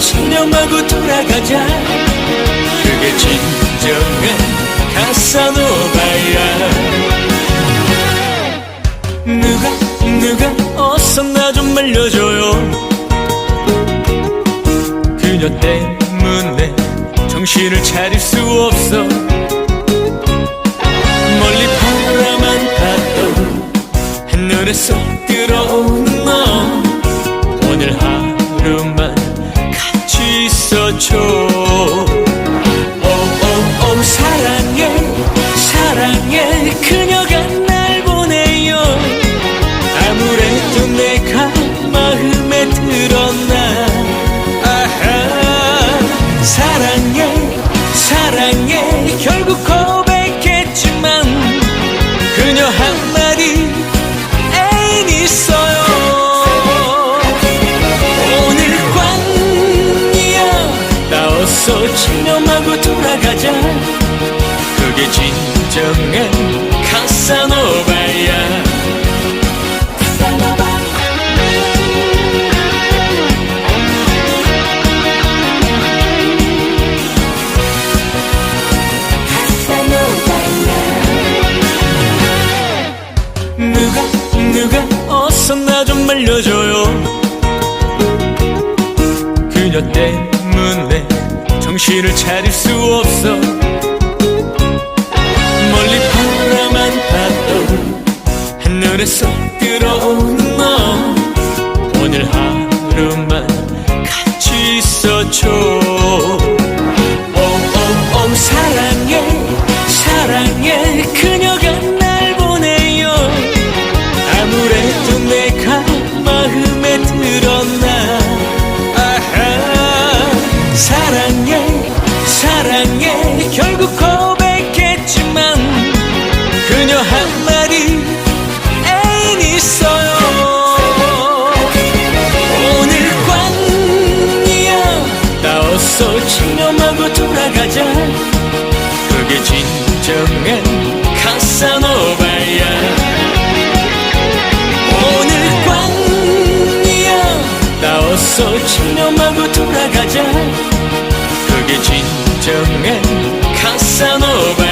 체념하고 돌아가자. 그게 진정한 가사노바야. 누가 누가 어서 나 좀 말려줘요. 그녀 때문에 정신을 차릴 수 없어. 멀리 바라만 봐도 하늘에서 들어오는 너. 오늘 하루만 있어줘. 오오오 사랑해 사랑해. 그녀가 날 보내요. 아무래도 내가 마음에 들었나. 아하 사랑해 사랑해. 결국 고 어서 체념하고 돌아가자. 그게 진정한 카사노바야. 누가 누가 어서 나 좀 말려줘요. 그녀 때문에 정신을 차릴 수 없어. 멀리 바라만 봐도 하늘에서 들어오는 너. 오늘 하루만 같이 있어줘 하고 돌아가자. 그게 진정한 카사노바야. 오늘 관이야 나 어서 체념하고 돌아가자. 그게 진정한 카사노바